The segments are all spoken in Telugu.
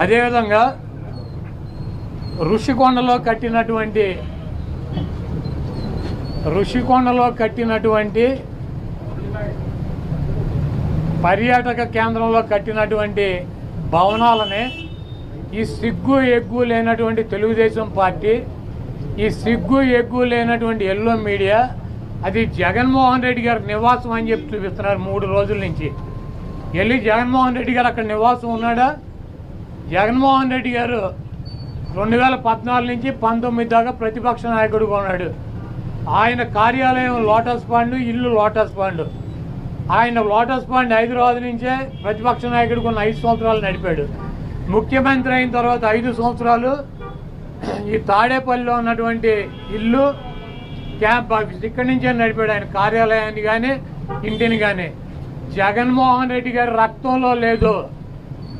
అదేవిధంగా ఋషికొండలో కట్టినటువంటి ఋషికొండలో కట్టినటువంటి పర్యాటక కేంద్రంలో కట్టినటువంటి భవనాలని ఈ సిగ్గు ఎగ్గు లేనటువంటి తెలుగుదేశం పార్టీ ఈ సిగ్గు ఎగ్గు లేనటువంటి ఎల్లో మీడియా అది జగన్మోహన్ రెడ్డి గారి నివాసం అని చెప్పి చూపిస్తున్నారు మూడు రోజుల నుంచి. వెళ్ళి జగన్మోహన్ రెడ్డి గారు అక్కడ నివాసం ఉన్నాడా? జగన్మోహన్ రెడ్డి గారు రెండు వేల పద్నాలుగు నుంచి పంతొమ్మిది దాకా ప్రతిపక్ష నాయకుడుగా ఉన్నాడు. ఆయన కార్యాలయం లోటస్ పాండ్ ఇల్లు లోటస్ పాండ్ ఆయన లోటస్ పాండ్ హైదరాబాద్ నుంచే ప్రతిపక్ష నాయకుడికి ఉన్న ఐదు సంవత్సరాలు నడిపాడు. ముఖ్యమంత్రి అయిన తర్వాత ఐదు సంవత్సరాలు ఈ తాడేపల్లిలో ఉన్నటువంటి ఇల్లు క్యాంప్ ఆఫీస్ ఇక్కడి నుంచే నడిపాడు ఆయన కార్యాలయాన్ని కానీ ఇంటిని కానీ జగన్మోహన్ రెడ్డి గారి రక్తంలో లేదు.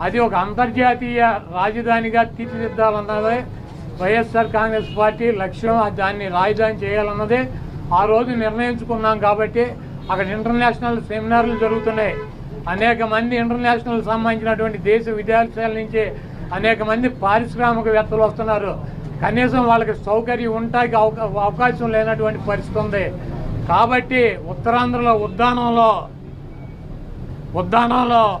అది ఒక అంతర్జాతీయ రాజధానిగా తీర్చిదిద్దాలన్నదే వైఎస్ఆర్ కాంగ్రెస్ పార్టీ లక్ష్యం. దాన్ని రాజధాని చేయాలన్నదే ఆ రోజు నిర్ణయించుకున్నాం కాబట్టి అక్కడ ఇంటర్నేషనల్ సెమినార్లు జరుగుతున్నాయి. అనేక మంది ఇంటర్నేషనల్ సంబంధించినటువంటి దేశ విదేశాల నుంచి అనేక మంది పారిశ్రామికవేత్తలు వస్తున్నారు. కనీసం వాళ్ళకి సౌకర్యం ఉంటాకి అవకా- అవకాశం లేనటువంటి పరిస్థితి ఉంది. కాబట్టి ఉత్తరాంధ్రలో ఉద్దానంలో ఉద్దానంలో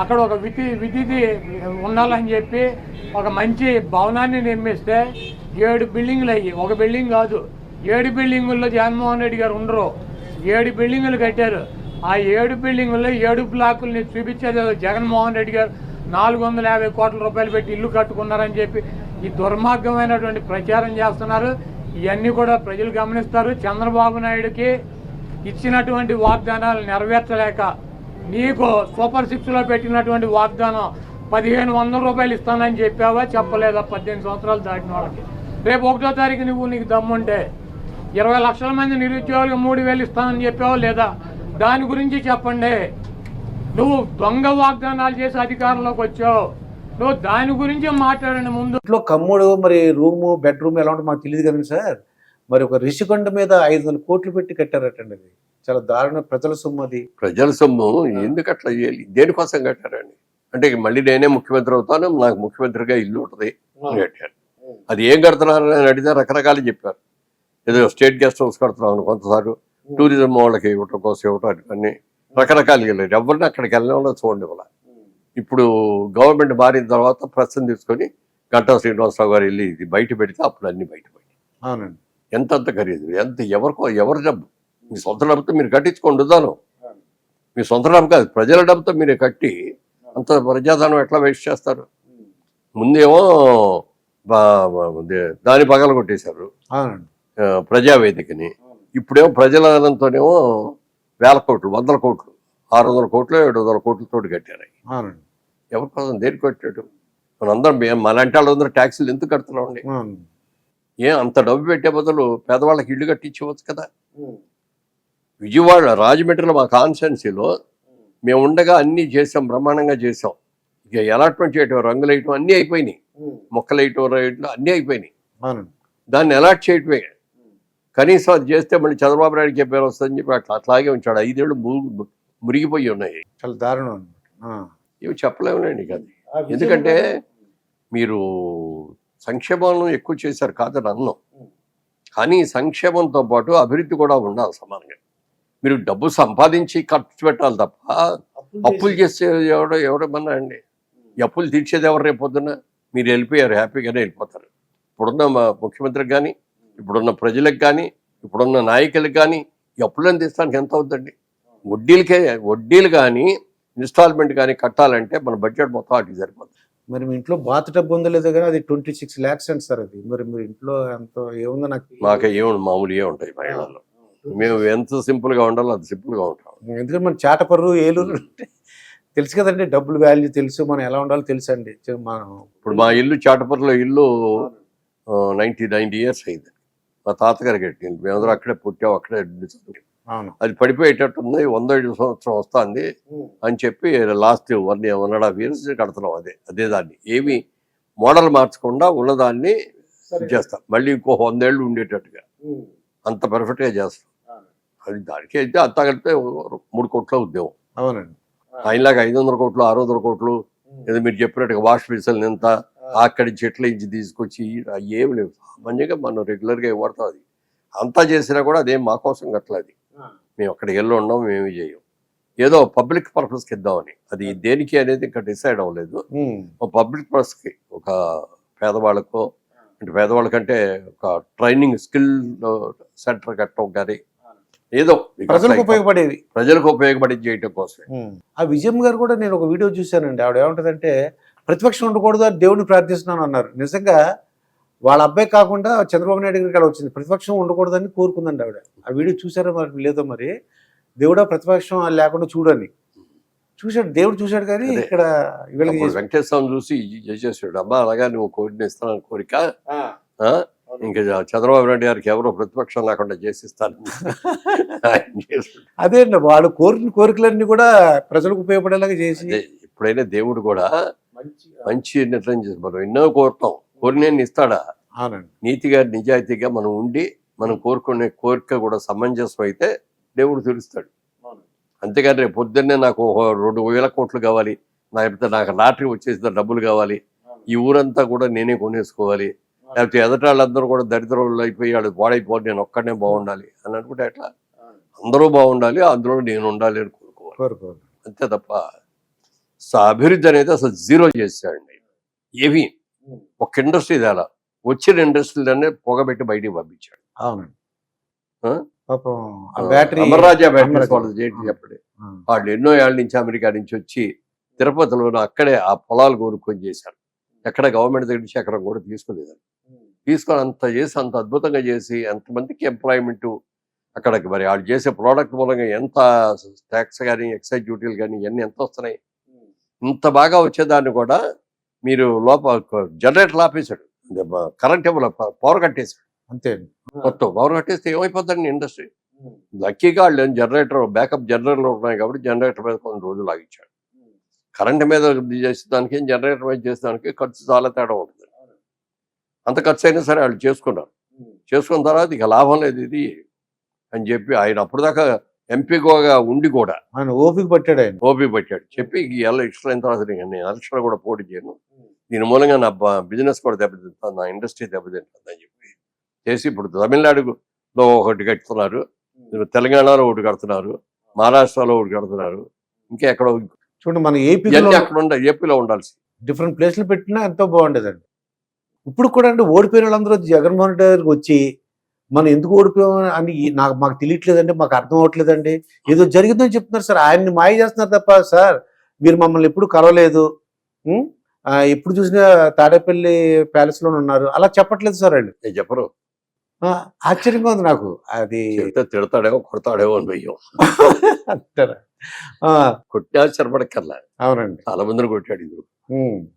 అక్కడ ఒక విధి విధిది ఉండాలని చెప్పి ఒక మంచి భవనాన్ని నిర్మిస్తే ఏడు బిల్డింగ్లు అయ్యి ఒక బిల్డింగ్ కాదు ఏడు బిల్డింగుల్లో జగన్మోహన్ రెడ్డి గారు ఉండరు. ఏడు బిల్డింగులు కట్టారు. ఆ ఏడు బిల్డింగుల్లో ఏడు బ్లాకుల్ని చూపించేది జగన్మోహన్ రెడ్డి గారు. నాలుగు వందల యాభై కోట్ల రూపాయలు పెట్టి ఇల్లు కట్టుకున్నారని చెప్పి ఈ దుర్మార్గమైనటువంటి ప్రచారం చేస్తున్నారు. ఇవన్నీ కూడా ప్రజలు గమనిస్తారు. చంద్రబాబు నాయుడుకి ఇచ్చినటువంటి వాగ్దానాలు నెరవేర్చలేక నీకు సూపర్ సిక్స్లో పెట్టినటువంటి వాగ్దానం పదిహేను వందల రూపాయలు ఇస్తానని చెప్పావా? చెప్పలేదా? పద్దెనిమిది సంవత్సరాలు దాటిన వాళ్ళకి. రేపు ఒకటో తారీఖు నువ్వు నీకు దమ్ముంటే ఇరవై లక్షల మంది నిరుద్యోగులకు మూడు వేలు ఇస్తానని చెప్పావా లేదా? దాని గురించి చెప్పండి. నువ్వు దొంగ వాగ్దానాలు చేసి అధికారంలోకి వచ్చావు. నువ్వు దాని గురించి మాట్లాడండి ముందు. ఇంట్లో కమ్ముడు మరి రూము బెడ్రూమ్ ఎలా ఉంటుందో మాకు తెలియదు కదండి సార్. మరి ఒక రిషికొండ మీద ఐదు వందల కోట్లు పెట్టి కట్టారటండి అది. చాలా దారుణ ప్రజల సొమ్ము అది. ప్రజల సొమ్ము? ఎందుకు అట్లా చేయాలి? దేనికోసం కట్టారండి? అంటే మళ్ళీ నేనే ముఖ్యమంత్రి అవుతాను నాకు ముఖ్యమంత్రిగా ఇల్లు ఉంటుంది అని కట్టారు. అది ఏం కడుతున్నారు అని అడిగితే రకరకాలు చెప్పారు. ఏదో స్టేట్ గెస్ట్ హౌస్ కడుతున్నాం కొంతసారి టూరిజం వాళ్ళకి ఇవ్వటం కోసం ఇవ్వటం అన్ని రకరకాలు వెళ్ళారు. ఎవరిని అక్కడికి వెళ్ళడం చూడండి ఇవాళ. ఇప్పుడు గవర్నమెంట్ మారిన తర్వాత ప్రశ్న తీసుకొని గంటా శ్రీనివాసరావు గారు వెళ్ళి ఇది బయట పెడితే అప్పుడు అన్ని బయట పడి అవునండి. ఎంత అంత ఖరీదు? ఎంత ఎవరికో ఎవరి డబ్బు? మీ సొంత డబ్బుతో మీరు కట్టించుకోండి ఉదాను మీ సొంత డబ్బు కాదు ప్రజల డబ్బుతో మీరు కట్టి అంత ప్రజాధనం ఎట్లా వేస్ట్ చేస్తారు? ముందేమో బా- బా- దే- దాని పగల కొట్టేశారు. ప్రజావేదికని. ఇప్పుడేమో ప్రజల ధనంతోనేమో వేల కోట్లు వందల కోట్లు ఆరు వందల కోట్లు ఏడు వందల కోట్లతో కట్టారు ఎవరి కోసం దేనికి కట్టాడు? మనందరం మనంటే వాళ్ళందరూ ట్యాక్సీలు ఎందుకు కడుతున్నామండి? ఏ అంత డబ్బు పెట్టే బదులు పేదవాళ్ళకి ఇల్లు కట్టించవచ్చు కదా? విజయవాడ రాజమండ్రిలో మా కాన్స్టెన్సీలో మేము ఉండగా అన్నీ చేసాం బ్రహ్మాండంగా చేసాం ఇక అలాట్మెంట్ చేయటం రంగులు వేయటం అన్నీ అయిపోయినాయి. మొక్కలు వేయటం రేయటం అన్నీ అయిపోయినాయి. దాన్ని అలాట్ చేయటమే. కనీసం అది చేస్తే మళ్ళీ చంద్రబాబు నాయుడుకి పేరు వస్తుందని చెప్పి అట్లా అట్లాగే ఉంచాడు. ఐదేళ్ళు మురిగిపోయి ఉన్నాయి. చాలా దారుణం ఇవి చెప్పలేములేండి ఇక అది. ఎందుకంటే మీరు సంక్షేమం ఎక్కువ చేశారు కాదని అన్నం. కానీ సంక్షేమంతో పాటు అభివృద్ధి కూడా ఉండాలి సమానంగా. మీరు డబ్బు సంపాదించి ఖర్చు పెట్టాలి తప్ప అప్పులు చేస్తే ఎవడో ఎవడమన్నా అండి అప్పులు తీర్చేది ఎవరు రేపు పొద్దున్న? మీరు వెళ్ళిపోయారు హ్యాపీగానే వెళ్ళిపోతారు. ఇప్పుడున్న మా ముఖ్యమంత్రికి కానీ ఇప్పుడున్న ప్రజలకు కానీ ఇప్పుడున్న నాయకులకు కానీ అప్పులను తీస్తానికి ఎంత అవుతుందండి వడ్డీలకే వడ్డీలు కానీ ఇన్స్టాల్మెంట్ కానీ కట్టాలంటే మన బడ్జెట్ మొత్తం వాటికి సరిపోతుంది మరి మీ ఇంట్లో బాత్ టబ్ ఉందో లేదో కానీ అది ట్వంటీ సిక్స్ ల్యాక్స్ అండి సార్ అది. మరి మీరు ఇంట్లో ఎంత ఏముందో నాకు మాకే ఏమి మామూలు ఏ ఉంటాయి మహిళల్లో మేము ఎంత సింపుల్గా ఉండాలో అంత సింపుల్గా ఉంటాం. ఎందుకంటే మన చాటపర్రు ఏలూరు తెలుసు కదండి డబ్బులు వాల్యూ తెలుసు మనం ఎలా ఉండాలో తెలుసు అండి మనం ఇప్పుడు మా ఇల్లు చాటపర్లో ఇల్లు నైన్టీ నైన్టీ ఇయర్స్ అయింది. మా తాతగారు కట్టింది. మేమందరం అక్కడే పుట్టాం అక్కడే అది పడిపోయేటట్టుంది వంద ఐదు సంవత్సరం వస్తుంది అని చెప్పి last one one and half years కడుతున్నాం అదే అదే దాన్ని. ఏమి మోడల్ మార్చకుండా ఉన్నదాన్ని చేస్తాం. మళ్ళీ ఇంకో వందేళ్ళు ఉండేటట్టుగా. అంత perfect గా చేస్తాం. అది దానికి అయితే అంతా కలిపితే మూడు కోట్ల ఉద్యోగం. అవునండి. ఆయనలాగా ఐదు వందల కోట్లు ఆరు వందల కోట్లు ఏదో మీరు చెప్పినట్టుగా వాష్ బేసిన్ ఎంత అక్కడి చెట్ల నుంచి తీసుకొచ్చి అవి ఏమి లేవు. సామాన్యంగా మనం రెగ్యులర్గా వాడతాం అది. అంతా చేసినా కూడా అదేం మా కోసం కట్టలేదు మేము అక్కడికి వెళ్ళి ఉన్నాం మేము చేయం ఏదో పబ్లిక్ పర్పస్కి ఇద్దామని. అది దేనికి అనేది ఇంకా డిసైడ్ అవ్వలేదు. పబ్లిక్ పర్పస్కి ఒక పేదవాళ్ళకో అంటే పేదవాళ్ళకంటే ఒక ట్రైనింగ్ స్కిల్ సెంటర్ కట్టడం కానీ ఏదో ప్రజలకు అట్లా ఉపయోగపడేవి. ప్రజలకు ఉపయోగపడి చేయటం కోసమే. ఉమ్. ఆ విజయం గారు కూడా నేను ఒక వీడియో చూశానండి. ఆవిడ ఏమంటదంటే ప్రతిపక్షం ఉండకూడదు అని దేవుడిని ప్రార్థిస్తున్నాను అన్నారు. నిజంగా వాళ్ళ అబ్బాయి కాకుండా చంద్రబాబు నాయుడు గారికి అలా వచ్చింది. ప్రతిపక్షం ఉండకూడదని కోరుకుందండి ఆవిడ. ఆ వీడియో చూసారో మరి? లేదో మరి. దేవుడా ప్రతిపక్షం లేకుండా చూడని. చూశాడు. దేవుడు చూశాడు కానీ. ఇక్కడ వెంకటేశ్వరం చూసి చేసేసాడు అమ్మా అలాగా నువ్వు కోరిన కోరిక? ఆ? ఇంకా చంద్రబాబు నాయుడు గారికి ఎవరో ప్రతిపక్షం లేకుండా చేసిస్తాను. అదే అండి వాళ్ళు కోరిన కోరికలన్నీ కూడా ప్రజలకు ఉపయోగపడేలాగా చేసి ఎప్పుడైనా దేవుడు కూడా మంచి నిర్ణయం చేసి మనం ఎన్నో కోరుతాం. కోరిన ఇస్తాడా? నీతిగా నిజాయితీగా మనం ఉండి మనం కోరుకునే కోరిక కూడా సమంజసం అయితే దేవుడు తీరుస్తాడు. అంతేగాని రేపు పొద్దున్నే నాకు రెండు వేల కోట్లు కావాలి. లేకపోతే నాకు లాటరీ వచ్చేసిన డబ్బులు కావాలి. ఈ ఊరంతా కూడా నేనే కొనేసుకోవాలి. లేకపోతే ఎదట వాళ్ళందరూ కూడా దరిద్రంలో అయిపోయి వాళ్ళు పాడైపోవాలి నేను ఒక్కడనే బాగుండాలి అని అనుకుంటే ఎట్లా? అందరూ బాగుండాలి అందులో నేను ఉండాలి అని కోరుకోవాలి. అంతే తప్ప స- అభివృద్ధి అనేది అసలు జీరో చేశాడండి ఏవి ఒక ఇండస్ట్రీ తేలా వచ్చిన ఇండస్ట్రీలనే పొగబెట్టి బయటికి పంపించాడు. అవునండి. అమర్రాజా బ్యాటరీస్. వాళ్ళు చేయటం చెప్పండి? వాళ్ళు ఎన్నో ఏళ్ళ నుంచి అమెరికా నుంచి వచ్చి తిరుపతిలో అక్కడే ఆ పొలాలు కోరుకొని చేశారు. ఎక్కడ గవర్నమెంట్ దగ్గర నుంచి ఎక్కడ కూడా తీసుకోలేదు. తీసుకొని అంత చేసి అంత అద్భుతంగా చేసి ఎంతమందికి ఎంప్లాయ్మెంట్ అక్కడికి మరి వాళ్ళు చేసే ప్రోడక్ట్ మూలంగా ఎంత ట్యాక్స్ కానీ ఎక్సైజ్ డ్యూటీలు కానీ ఇవన్నీ ఎంత వస్తున్నాయి? ఇంత బాగా వచ్చేదాన్ని కూడా మీరు లోపల జనరేటర్ ఆపేశాడు కరెంట్ ఇవ్వాలి పవర్ కట్టేశాడు. అంతే మొత్తం పవర్ కట్టేస్తే ఏమైపోతుందండి ఇండస్ట్రీ లక్కీగా వాళ్ళు జనరేటర్ బ్యాకప్ జనరేటర్లు ఉన్నాయి కాబట్టి జనరేటర్ మీద కొన్ని రోజులు ఆగించాడు కరెంట్ మీద చేసేదానికి జనరేటర్ మీద చేసేదానికి ఖర్చు చాలా తేడా ఉంటుంది. అంత ఖర్చు అయినా సరే వాళ్ళు చేసుకున్నారు చేసుకున్న తర్వాత ఇక లాభం లేదు ఇది అని చెప్పి ఆయన అప్పుడు దాకా ఎంపీగా ఉండి కూడా ఆయన ఓపిక పట్టాడు ఆయన. ఓపీ పెట్టాడు. చెప్పి ఈ ఎలక్షన్ అయిన తర్వాత నేను ఎలక్షన్ కూడా పోటీ చేయను. దీని మూలంగా నా బిజినెస్ కూడా దెబ్బతింటాను నా ఇండస్ట్రీ దెబ్బతింటుంది అని చెప్పి చేసి ఇప్పుడు తమిళనాడులో ఒకటి కడుతున్నారు తెలంగాణలో ఒకటి కడుతున్నారు. మహారాష్ట్రలో ఒకటి కడుతున్నారు. ఇంకా ఎక్కడో చూడండి మన ఏపీలో ఇవన్నీ అక్కడ ఏపీలో ఉండాల్సి. డిఫరెంట్ ప్లేస్లు పెట్టినా ఎంతో బాగుండేదండి. ఇప్పుడు కూడా అంటే ఓడిపోయిన వాళ్ళందరూ జగన్మోహన్ రెడ్డి గారికి వచ్చి మనం ఎందుకు ఓడిపోయాం అని నాకు మాకు తెలియట్లేదండి మాకు అర్థం అవ్వట్లేదండి. ఏదో జరిగిందని చెప్తున్నారు సార్ ఆయన్ని మాయ చేస్తున్నారు తప్ప సార్ మీరు మమ్మల్ని ఎప్పుడు కలవలేదు. ఎప్పుడు చూసినా తాడేపల్లి ప్యాలెస్లోనే ఉన్నారు. అలా చెప్పట్లేదు సార్ వాళ్ళు. చెప్పరు. ఆశ్చర్యంగా ఉంది నాకు. అది తిడతాడేమో కొడతాడేమో అని భయం. అంటారా? కొట్టి ఆశ్చర్యపడక్కర్లా అవునండి. చాలా మందిని కొట్టాడు ఇది ఉం.